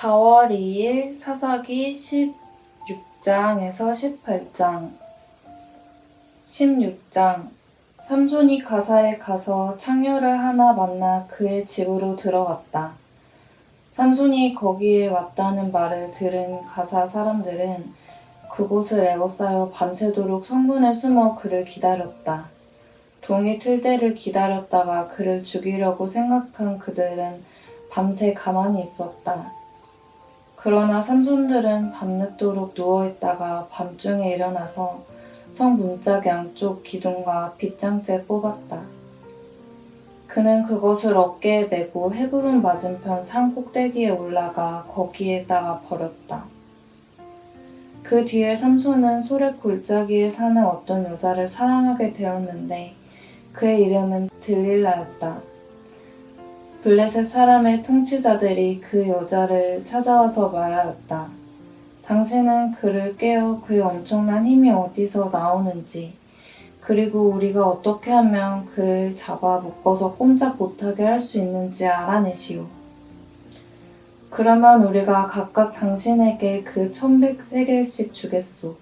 (4월 2일) 사사기 (16장에서 18장) 16장 삼손이 가사에 가서 창녀를 하나 만나 그의 집으로 들어갔다. 삼손이 거기에 왔다는 말을 들은 가사 사람들은 그곳을 에워싸여 밤새도록 성문에 숨어 그를 기다렸다. 동이 틀 때를 기다렸다가 그를 죽이려고 생각한 그들은 밤새 가만히 있었다. 그러나 삼손들은 밤늦도록 누워있다가 밤중에 일어나서 성 문짝 양쪽 기둥과 빗장째 뽑았다. 그는 그것을 어깨에 메고 헤브론 맞은편 산 꼭대기에 올라가 거기에다가 버렸다. 그 뒤에 삼손은 소렉 골짜기에 사는 어떤 여자를 사랑하게 되었는데 그의 이름은 들릴라였다. 블레셋 사람의 통치자들이 그 여자를 찾아와서 말하였다. 당신은 그를 깨어 그의 엄청난 힘이 어디서 나오는지, 그리고 우리가 어떻게 하면 그를 잡아 묶어서 꼼짝 못하게 할 수 있는지 알아내시오. 그러면 우리가 각각 당신에게 그 천백 세겔씩 주겠소.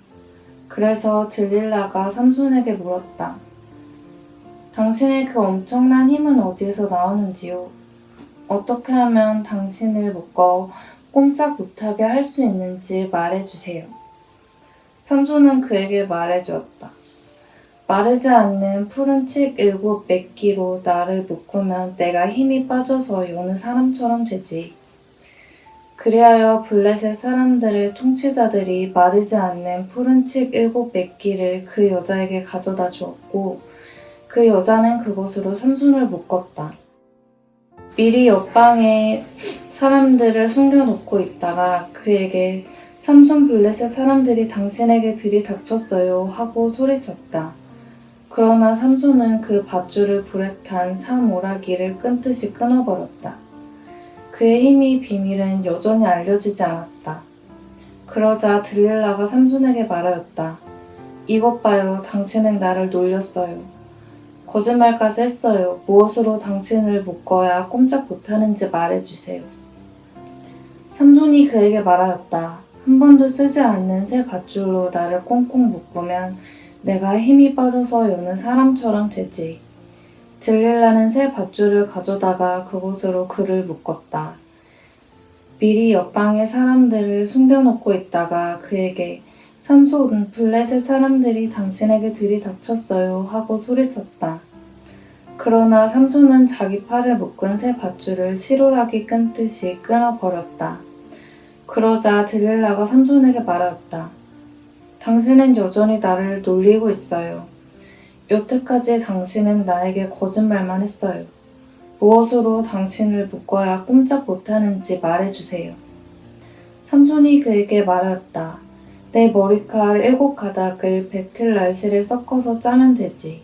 그래서 들릴라가 삼손에게 물었다. 당신의 그 엄청난 힘은 어디에서 나오는지요? 어떻게 하면 당신을 묶어 꼼짝 못하게 할 수 있는지 말해주세요. 삼손은 그에게 말해주었다. 마르지 않는 푸른 칡 일곱 맥기로 나를 묶으면 내가 힘이 빠져서 여느 사람처럼 되지. 그리하여 블레셋 사람들의 통치자들이 마르지 않는 푸른 칡 일곱 맥기를 그 여자에게 가져다 주었고 그 여자는 그것으로 삼손을 묶었다. 미리 옆방에 사람들을 숨겨놓고 있다가 그에게 삼손 블레셋 사람들이 당신에게 들이닥쳤어요 하고 소리쳤다. 그러나 삼손은 그 밧줄을 불에 탄 사모라기를 끈 듯이 끊어버렸다. 그의 힘이 비밀은 여전히 알려지지 않았다. 그러자 들릴라가 삼손에게 말하였다. 이것 봐요. 당신은 나를 놀렸어요. 거짓말까지 했어요. 무엇으로 당신을 묶어야 꼼짝 못하는지 말해주세요. 삼손이 그에게 말하였다. 한 번도 쓰지 않는 새 밧줄로 나를 꽁꽁 묶으면 내가 힘이 빠져서 여는 사람처럼 되지. 들릴라는 새 밧줄을 가져다가 그곳으로 그를 묶었다. 미리 옆방의 사람들을 숨겨놓고 있다가 그에게 삼손은 블레셋 사람들이 당신에게 들이닥쳤어요 하고 소리쳤다. 그러나 삼손은 자기 팔을 묶은 새 밧줄을 시로라기 끈듯이 끊어버렸다. 그러자 들릴라가 삼손에게 말하였다. 당신은 여전히 나를 놀리고 있어요. 여태까지 당신은 나에게 거짓말만 했어요. 무엇으로 당신을 묶어야 꼼짝 못하는지 말해주세요. 삼손이 그에게 말하였다. 내 머리칼 일곱 가닥을 배틀 날씨를 섞어서 짜면 되지.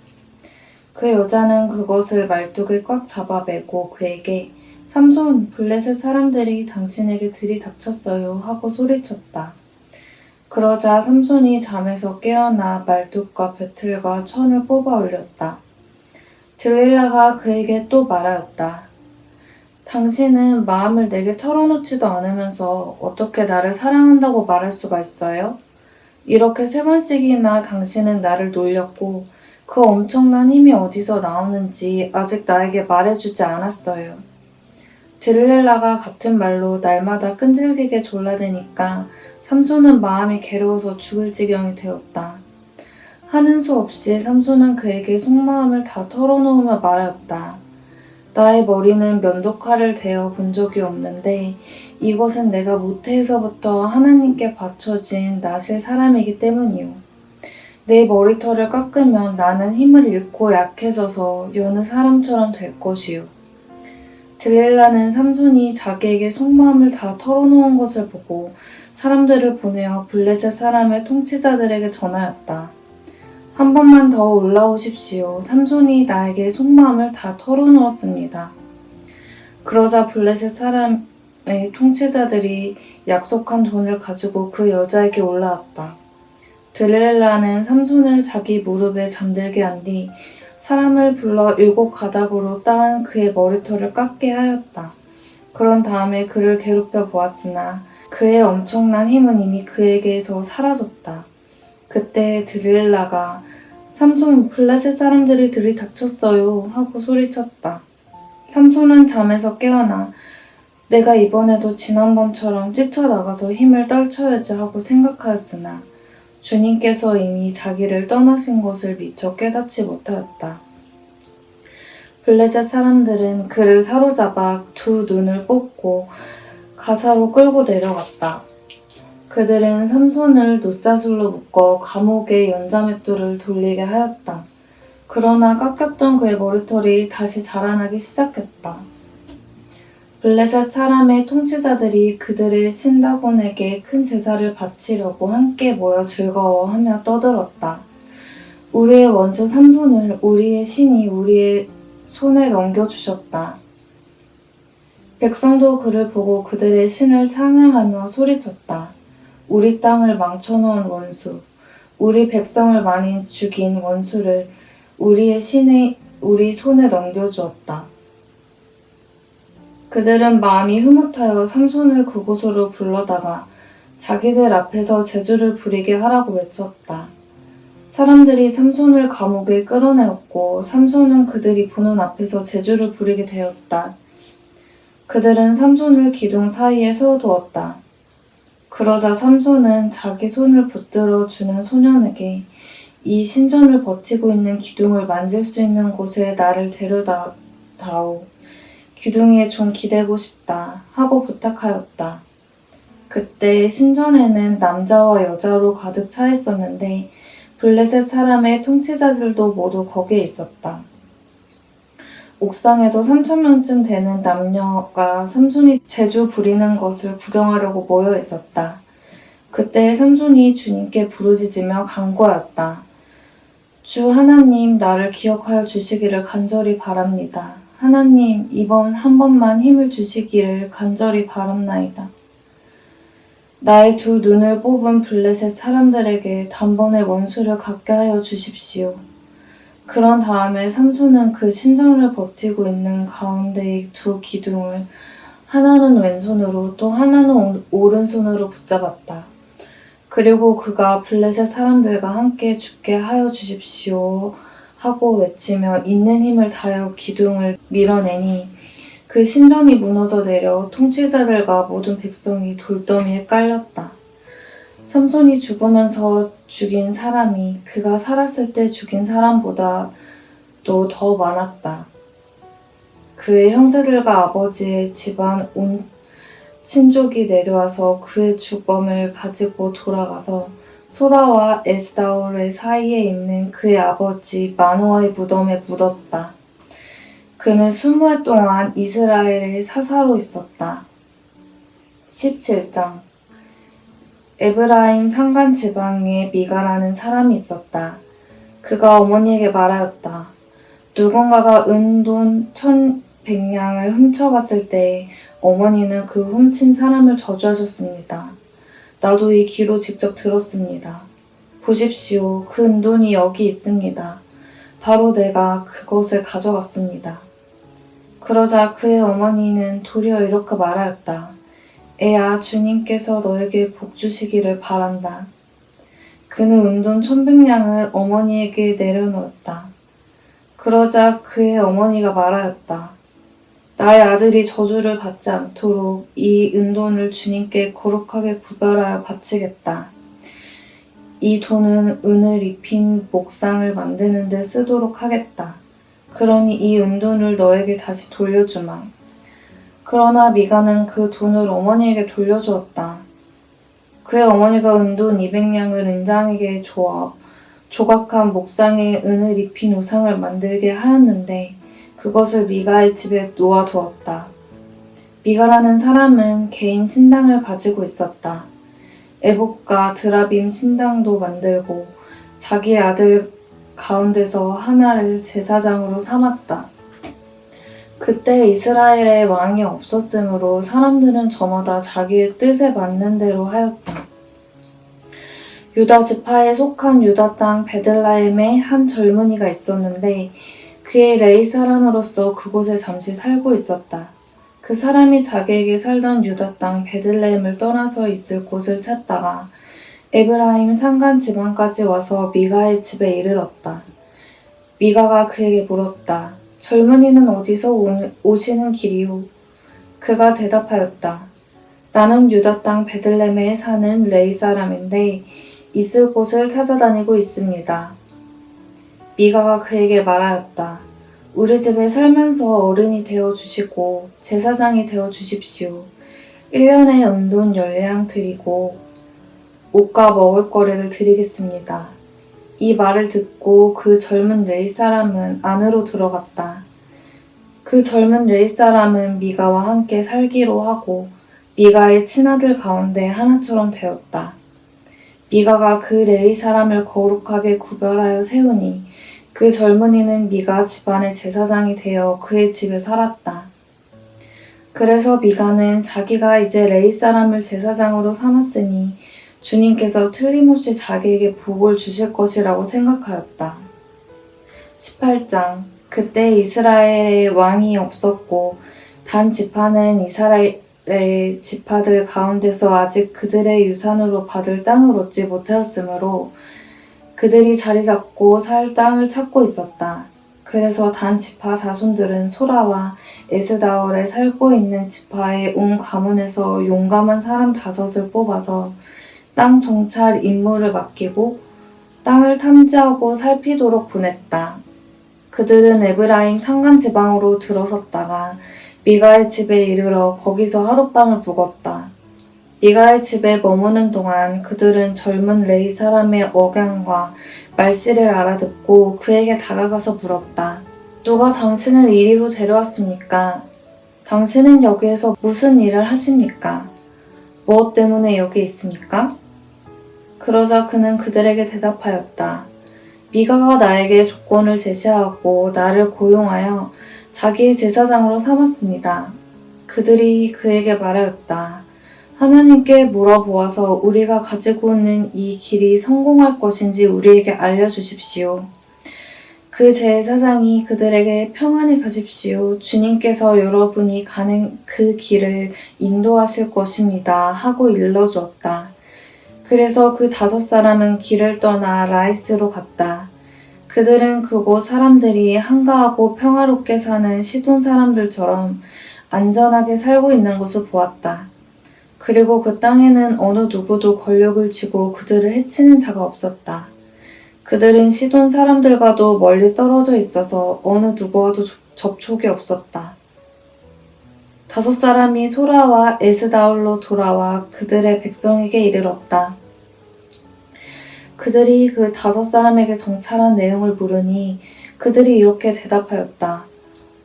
그 여자는 그것을 말뚝에 꽉 잡아매고 그에게 삼손 블레셋 사람들이 당신에게 들이닥쳤어요 하고 소리쳤다. 그러자 삼손이 잠에서 깨어나 말뚝과 배틀과 천을 뽑아 올렸다. 들릴라가 그에게 또 말하였다. 당신은 마음을 내게 털어놓지도 않으면서 어떻게 나를 사랑한다고 말할 수가 있어요? 이렇게 세 번씩이나 당신은 나를 놀렸고 그 엄청난 힘이 어디서 나오는지 아직 나에게 말해주지 않았어요. 드릴렐라가 같은 말로 날마다 끈질기게 졸라대니까 삼손은 마음이 괴로워서 죽을 지경이 되었다. 하는 수 없이 삼손은 그에게 속마음을 다 털어놓으며 말하였다. 나의 머리는 면도칼을 대어 본 적이 없는데 이것은 내가 모태에서부터 하나님께 바쳐진 낯의 사람이기 때문이요. 내 머리털을 깎으면 나는 힘을 잃고 약해져서 여느 사람처럼 될 것이요. 들릴라는 삼손이 자기에게 속마음을 다 털어놓은 것을 보고 사람들을 보내어 블레셋 사람의 통치자들에게 전하였다. 한 번만 더 올라오십시오. 삼손이 나에게 속마음을 다 털어놓았습니다. 그러자 블레셋 사람의 통치자들이 약속한 돈을 가지고 그 여자에게 올라왔다. 드릴라는 삼손을 자기 무릎에 잠들게 한 뒤 사람을 불러 일곱 가닥으로 따은 그의 머리털을 깎게 하였다. 그런 다음에 그를 괴롭혀 보았으나 그의 엄청난 힘은 이미 그에게서 사라졌다. 그때 드릴라가 삼손 블레셋 사람들이 들이닥쳤어요 하고 소리쳤다. 삼손은 잠에서 깨어나 내가 이번에도 지난번처럼 뛰쳐나가서 힘을 떨쳐야지 하고 생각하였으나 주님께서 이미 자기를 떠나신 것을 미처 깨닫지 못하였다. 블레셋 사람들은 그를 사로잡아 두 눈을 뽑고 가사로 끌고 내려갔다. 그들은 삼손을 노사슬로 묶어 감옥의 연자맷돌을 돌리게 하였다. 그러나 깎였던 그의 머리털이 다시 자라나기 시작했다. 블레셋 사람의 통치자들이 그들의 신다곤에게 큰 제사를 바치려고 함께 모여 즐거워하며 떠들었다. 우리의 원수 삼손을 우리의 신이 우리의 손에 넘겨주셨다. 백성도 그를 보고 그들의 신을 찬양하며 소리쳤다. 우리 땅을 망쳐놓은 원수, 우리 백성을 많이 죽인 원수를 우리의 신이 우리 손에 넘겨주었다. 그들은 마음이 흐뭇하여 삼손을 그곳으로 불러다가 자기들 앞에서 제주를 부리게 하라고 외쳤다. 사람들이 삼손을 감옥에 끌어내었고 삼손은 그들이 보는 앞에서 제주를 부리게 되었다. 그들은 삼손을 기둥 사이에 세워두었다. 그러자 삼손은 자기 손을 붙들어 주는 소년에게 이 신전을 버티고 있는 기둥을 만질 수 있는 곳에 나를 데려다 다오. 기둥에 좀 기대고 싶다 하고 부탁하였다. 그때 신전에는 남자와 여자로 가득 차 있었는데 블레셋 사람의 통치자들도 모두 거기에 있었다. 옥상에도 3천 명쯤 되는 남녀가 삼손이 제주 부리는 것을 구경하려고 모여 있었다. 그때 삼손이 주님께 부르짖으며 간구하였다. 주 하나님 나를 기억하여 주시기를 간절히 바랍니다. 하나님 이번 한 번만 힘을 주시기를 간절히 바랍나이다. 나의 두 눈을 뽑은 블레셋 사람들에게 단번에 원수를 갖게 하여 주십시오. 그런 다음에 삼손은 그 신전을 버티고 있는 가운데의 두 기둥을 하나는 왼손으로 또 하나는 오- 오른손으로 붙잡았다. 그리고 그가 블레셋 사람들과 함께 죽게 하여 주십시오 하고 외치며 있는 힘을 다하여 기둥을 밀어내니 그 신전이 무너져 내려 통치자들과 모든 백성이 돌더미에 깔렸다. 삼손이 죽으면서 죽인 사람이 그가 살았을 때 죽인 사람보다 또더 많았다. 그의 형제들과 아버지의 집안 온 친족이 내려와서 그의 죽음을 가지고 돌아가서 소라와 에스다올의 사이에 있는 그의 아버지 마노아의 무덤에 묻었다. 그는 스무 해 동안 이스라엘의 사사로 있었다. 17장 에브라임 산간 지방에 미가라는 사람이 있었다. 그가 어머니에게 말하였다. 누군가가 은돈 천백냥을 훔쳐갔을 때 어머니는 그 훔친 사람을 저주하셨습니다. 나도 이 귀로 직접 들었습니다. 보십시오. 그 은돈이 여기 있습니다. 바로 내가 그것을 가져갔습니다. 그러자 그의 어머니는 도리어 이렇게 말하였다. 애야, 주님께서 너에게 복 주시기를 바란다. 그는 은돈 천백냥을 어머니에게 내려놓았다. 그러자 그의 어머니가 말하였다. 나의 아들이 저주를 받지 않도록 이 은돈을 주님께 거룩하게 구별하여 바치겠다. 이 돈은 은을 입힌 목상을 만드는 데 쓰도록 하겠다. 그러니 이 은돈을 너에게 다시 돌려주마. 그러나 미가는 그 돈을 어머니에게 돌려주었다. 그의 어머니가 은돈 200냥을 은장에게 조아 조각한 목상에 은을 입힌 우상을 만들게 하였는데 그것을 미가의 집에 놓아두었다. 미가라는 사람은 개인 신당을 가지고 있었다. 에복과 드라빔 신당도 만들고 자기 아들 가운데서 하나를 제사장으로 삼았다. 그때 이스라엘의 왕이 없었으므로 사람들은 저마다 자기의 뜻에 맞는 대로 하였다. 유다 지파에 속한 유다 땅 베들라헴에 한 젊은이가 있었는데 그의 레이 사람으로서 그곳에 잠시 살고 있었다. 그 사람이 자기에게 살던 유다 땅 베들레헴을 떠나서 있을 곳을 찾다가 에브라임 산간 지방까지 와서 미가의 집에 이르렀다. 미가가 그에게 물었다. 젊은이는 어디서 오- 오시는 길이오? 그가 대답하였다. 나는 유다 땅 베들레헴에 사는 레이 사람인데 있을 곳을 찾아다니고 있습니다. 미가가 그에게 말하였다. 우리 집에 살면서 어른이 되어 주시고 제사장이 되어 주십시오. 1년에 은돈 열량 드리고 옷과 먹을 거리를 드리겠습니다. 이 말을 듣고 그 젊은 레이 사람은 안으로 들어갔다. 그 젊은 레이 사람은 미가와 함께 살기로 하고 미가의 친아들 가운데 하나처럼 되었다. 미가가 그 레이 사람을 거룩하게 구별하여 세우니 그 젊은이는 미가 집안의 제사장이 되어 그의 집에 살았다. 그래서 미가는 자기가 이제 레이 사람을 제사장으로 삼았으니 주님께서 틀림없이 자기에게 복을 주실 것이라고 생각하였다. 18장 그때 이스라엘에 왕이 없었고 단 지파는 이스라엘의 지파들 가운데서 아직 그들의 유산으로 받을 땅을 얻지 못하였으므로 그들이 자리 잡고 살 땅을 찾고 있었다. 그래서 단 지파 자손들은 소라와 에스다월에 살고 있는 지파의 온 가문에서 용감한 사람 다섯을 뽑아서 땅 정찰 임무를 맡기고 땅을 탐지하고 살피도록 보냈다. 그들은 에브라임 산간 지방으로 들어섰다가 미가의 집에 이르러 거기서 하룻밤을 묵었다. 미가의 집에 머무는 동안 그들은 젊은 레이 사람의 억양과 말씨를 알아듣고 그에게 다가가서 물었다. 누가 당신을 이리로 데려왔습니까? 당신은 여기에서 무슨 일을 하십니까? 무엇 때문에 여기 있습니까? 그러자 그는 그들에게 대답하였다. 미가가 나에게 조건을 제시하고 나를 고용하여 자기의 제사장으로 삼았습니다. 그들이 그에게 말하였다. 하나님께 물어보아서 우리가 가지고 있는 이 길이 성공할 것인지 우리에게 알려주십시오. 그 제사장이 그들에게 평안히 가십시오. 주님께서 여러분이 가는 그 길을 인도하실 것입니다. 하고 일러주었다. 그래서 그 다섯 사람은 길을 떠나 라이스로 갔다. 그들은 그곳 사람들이 한가하고 평화롭게 사는 시돈 사람들처럼 안전하게 살고 있는 것을 보았다. 그리고 그 땅에는 어느 누구도 권력을 쥐고 그들을 해치는 자가 없었다. 그들은 시돈 사람들과도 멀리 떨어져 있어서 어느 누구와도 조- 접촉이 없었다. 다섯 사람이 소라와 에스다올로 돌아와 그들의 백성에게 이르렀다. 그들이 그 다섯 사람에게 정찰한 내용을 물으니 그들이 이렇게 대답하였다.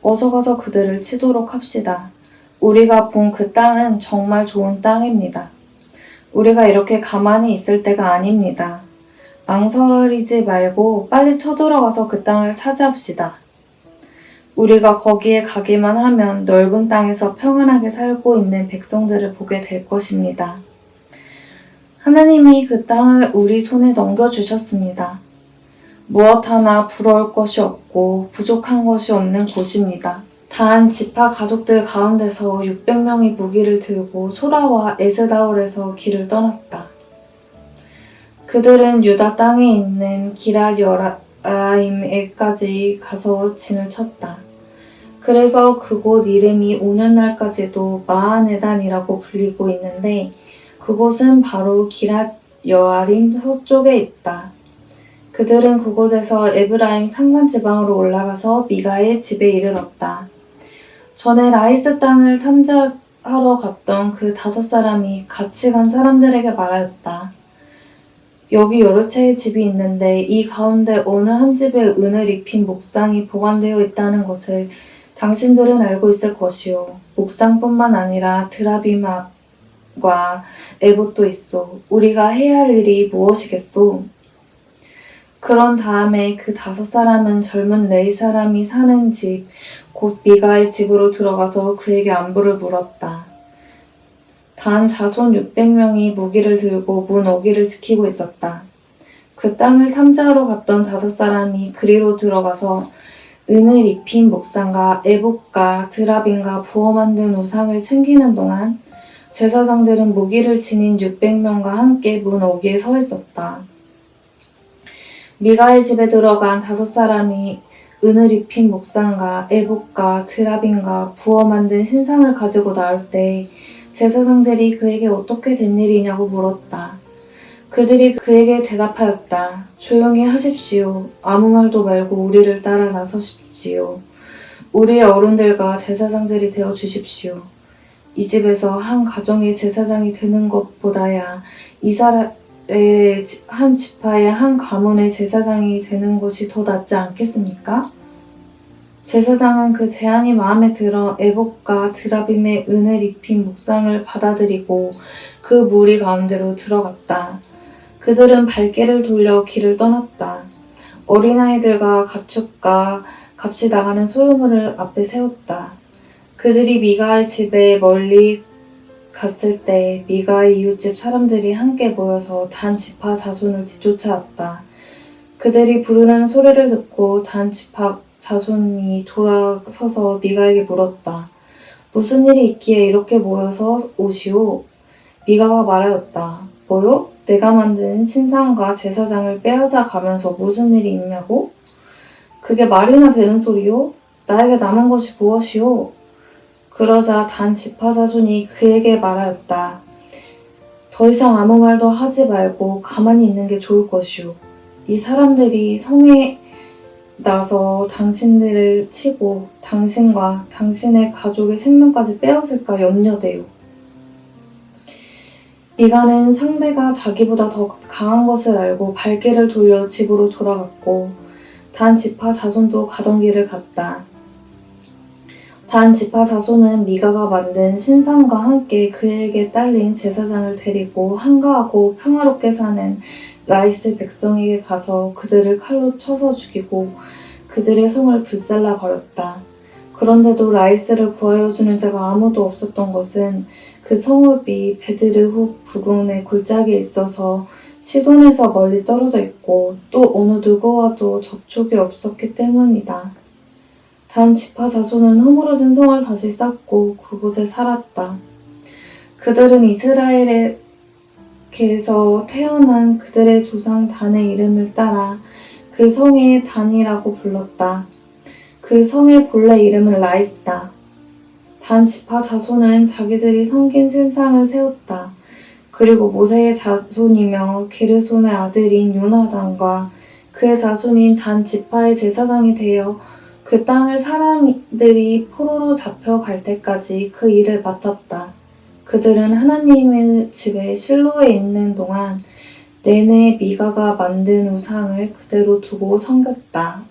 어서 가서 그들을 치도록 합시다. 우리가 본 그 땅은 정말 좋은 땅입니다. 우리가 이렇게 가만히 있을 때가 아닙니다. 망설이지 말고 빨리 쳐들어가서 그 땅을 차지합시다. 우리가 거기에 가기만 하면 넓은 땅에서 평안하게 살고 있는 백성들을 보게 될 것입니다. 하나님이 그 땅을 우리 손에 넘겨주셨습니다. 무엇 하나 부러울 것이 없고 부족한 것이 없는 곳입니다. 단 지파 가족들 가운데서 600명이 무기를 들고 소라와 에스다올에서 길을 떠났다. 그들은 유다 땅에 있는 기랏 여라임에까지 가서 진을 쳤다. 그래서 그곳 이름이 오늘날까지도 마하네단이라고 불리고 있는데 그곳은 바로 기랏 여아림 서쪽에 있다. 그들은 그곳에서 에브라임 산간 지방으로 올라가서 미가의 집에 이르렀다. 전에 라이스 땅을 탐지하러 갔던 그 다섯 사람이 같이 간 사람들에게 말하였다. 여기 여러 채의 집이 있는데 이 가운데 어느 한 집에 은을 입힌 목상이 보관되어 있다는 것을 당신들은 알고 있을 것이요. 목상뿐만 아니라 드라비막과 에봇도 있소. 우리가 해야 할 일이 무엇이겠소? 그런 다음에 그 다섯 사람은 젊은 레이 사람이 사는 집, 곧 미가의 집으로 들어가서 그에게 안부를 물었다. 단 자손 600명이 무기를 들고 문 어기를 지키고 있었다. 그 땅을 탐지하러 갔던 다섯 사람이 그리로 들어가서 은을 입힌 목상과 애복과 드라빈과 부어 만든 우상을 챙기는 동안 제사장들은 무기를 지닌 600명과 함께 문 어기에 서 있었다. 미가의 집에 들어간 다섯 사람이 은을 입힌 목상과 애복과 드라빈과 부어 만든 신상을 가지고 나올 때 제사장들이 그에게 어떻게 된 일이냐고 물었다. 그들이 그에게 대답하였다. 조용히 하십시오. 아무 말도 말고 우리를 따라 나서십시오. 우리의 어른들과 제사장들이 되어 주십시오. 이 집에서 한 가정의 제사장이 되는 것보다야 이스라엘의 지- 한 지파의 한 가문의 제사장이 되는 것이 더 낫지 않겠습니까? 제사장은 그 제안이 마음에 들어 에복과 드라빔의 은을 입힌 묵상을 받아들이고 그 무리 가운데로 들어갔다. 그들은 발길을 돌려 길을 떠났다. 어린아이들과 가축과 값이 나가는 소유물을 앞에 세웠다. 그들이 미가의 집에 멀리 갔을 때 미가의 이웃집 사람들이 함께 모여서 단 지파 자손을 뒤쫓아왔다. 그들이 부르는 소리를 듣고 단 지파 자손이 돌아서서 미가에게 물었다. 무슨 일이 있기에 이렇게 모여서 오시오? 미가가 말하였다. 뭐요? 내가 만든 신상과 제사장을 빼앗아 가면서 무슨 일이 있냐고? 그게 말이나 되는 소리요? 나에게 남은 것이 무엇이오? 그러자 단 지파 자손이 그에게 말하였다. 더 이상 아무 말도 하지 말고 가만히 있는 게 좋을 것이오. 이 사람들이 성에 나서 당신들을 치고 당신과 당신의 가족의 생명까지 빼앗을까 염려돼요. 미가는 상대가 자기보다 더 강한 것을 알고 발길을 돌려 집으로 돌아갔고 단 지파 자손도 가던 길을 갔다. 단 지파 자손은 미가가 만든 신상과 함께 그에게 딸린 제사장을 데리고 한가하고 평화롭게 사는 라이스 백성에게 가서 그들을 칼로 쳐서 죽이고 그들의 성을 불살라 버렸다. 그런데도 라이스를 구하여 주는 자가 아무도 없었던 것은 그 성읍이 베드르훅 부근의 골짜기에 있어서 시돈에서 멀리 떨어져 있고 또 어느 누구와도 접촉이 없었기 때문이다. 단 지파 자손은 허물어진 성을 다시 쌓고 그곳에 살았다. 그들은 이스라엘에게서 태어난 그들의 조상 단의 이름을 따라 그 성의 단이라고 불렀다. 그 성의 본래 이름은 라이스다. 단 지파 자손은 자기들이 섬긴 신상을 세웠다. 그리고 모세의 자손이며 게르손의 아들인 요나단과 그의 자손인 단 지파의 제사장이 되어 그 땅을 사람들이 포로로 잡혀갈 때까지 그 일을 맡았다. 그들은 하나님의 집에 실로에 있는 동안 내내 미가가 만든 우상을 그대로 두고 섬겼다.